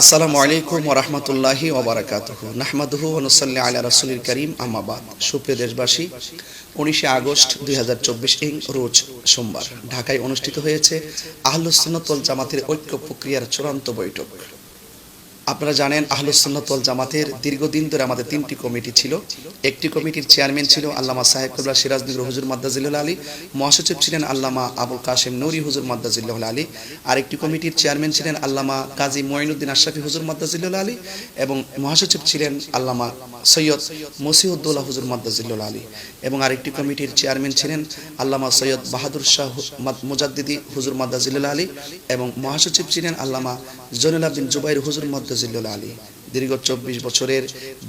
আসসালামু আলাইকুম ওরহমতুল্লাহি ওবরাকাতুহ নাহমাদুহু অনুসাল্লি আলা রসুলিল করিম আমাবাদ সুপ্রিয় দেশবাসী, উনিশে আগস্ট দুই হাজার চব্বিশ ইং রোজ সোমবার ঢাকায় অনুষ্ঠিত হয়েছে আহলুসনতল জামাতের ঐক্য প্রক্রিয়ার চূড়ান্ত বৈঠক। আপনারা জানেন আহলুসুন্নতল জামাতের দীর্ঘদিন ধরে আমাদের তিনটি কমিটি ছিল। একটি কমিটির চেয়ারম্যান ছিল আল্লামা সাহেব কবলা হুজুর মাদ্দাজিল্লাহ আলী, মহাসচিব ছিলেন আল্লামা আবুল কাশেম নুরি হুজুর মাদ্দাজিল্লাহ আলী, আরেকটি কমিটির চেয়ারম্যান ছিলেন আল্লামা কাজী মঈনুদ্দিন আশরাফি হুজুর মাদ্দাজিল্লাহ আলী এবং মহাসচিব ছিলেন আল্লামা সৈয়দ মসিউদ্দৌলা হুজুর মাদ্দাজিল্লাহ আলী এবং আরেকটি কমিটির চেয়ারম্যান ছিলেন আল্লামা সৈয়দ বাহাদুর শাহ মুজাদ্দিদি হুজুর মাদ্দাজিল্লাহ আলী এবং মহাসচিব ছিলেন আল্লামা জৈনুল বিন জুবাইর হুজুর মাদ্দাজিল্লাহ আলী দীর্ঘ চব্বিশ বছরের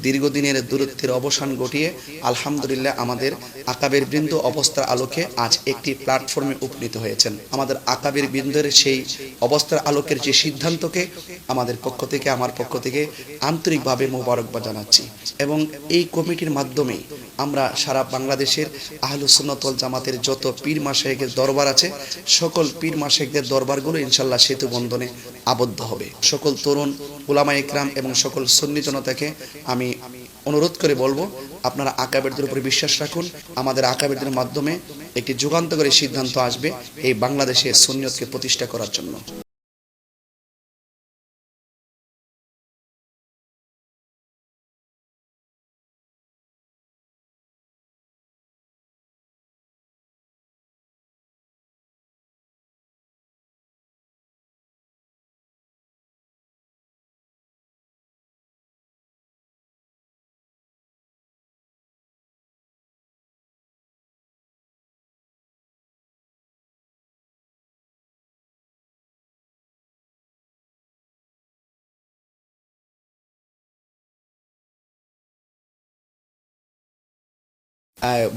দীর্ঘদিনের দূরত্বের অবসান ঘটিয়ে আলহামদুলিল্লাহ আমাদের আকাবের বৃন্দ অবস্থার আলোকে আজ একটি প্ল্যাটফর্মে উপনীত হয়েছেন। আমাদের আকাবের বৃন্দের সেই অবস্থার আলোকের যে সিদ্ধান্তকে আমাদের পক্ষ থেকে, আমার পক্ষ থেকে আন্তরিকভাবে মোবারকবাদ জানাচ্ছি। এবং এই কমিটির মাধ্যমে আমরা সারা বাংলাদেশের আহলুসুন্নতল জামাতের যত পীর মাসাহেকের দরবার আছে, সকল পীর মাসাহেকদের দরবারগুলো ইনশাল্লাহ সেতু বন্ধনে আবদ্ধ হবে। সকল তরুণ উলামা ইকরাম এবং সকল সুন্নি জনতাকে আমি অনুরোধ করে বলব, আপনারা আকাবেরদের উপরে বিশ্বাস রাখুন। আমাদের আকাবেরদের মাধ্যমে একটি যুগান্তকারী সিদ্ধান্ত আসবে এই বাংলাদেশে সুন্নিয়তকে প্রতিষ্ঠা করার জন্য।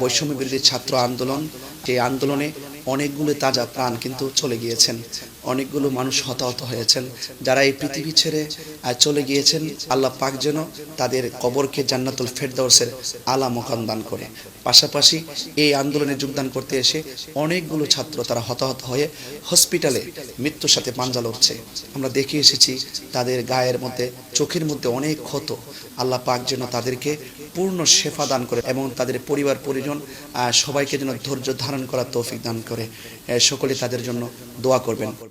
বৈষম্য বিরোধী ছাত্র আন্দোলন সেই আন্দোলনে অনেকগুলো তাজা প্রাণ কিন্তু চলে গিয়েছেন। অনেকগুলো মানুষ হতাহত হয়েছেন। যারা এই পৃথিবী ছেড়ে চলে গিয়েছেন, আল্লাহ পাক যেন তাদের কবরকে জান্নাতুল ফেরদাউসের আলা মোকাম দান করে। পাশাপাশি এই আন্দোলনে যোগদান করতে এসে অনেকগুলো ছাত্র তারা হতাহত হয়ে হসপিটালে মৃত্যুর সাথে পাঞ্জা লড়ছে। আমরা দেখে এসেছি তাদের গায়ের মধ্যে, চোখের মধ্যে অনেক ক্ষত। আল্লাহ পাক যেন তাদেরকে পূর্ণ শেফা দান করে এবং তাদের পরিবার, পরিজন সবাইকে যেন ধৈর্য ধারণ করার তৌফিক দান করে। সকলে তাদের জন্য দোয়া করবেন।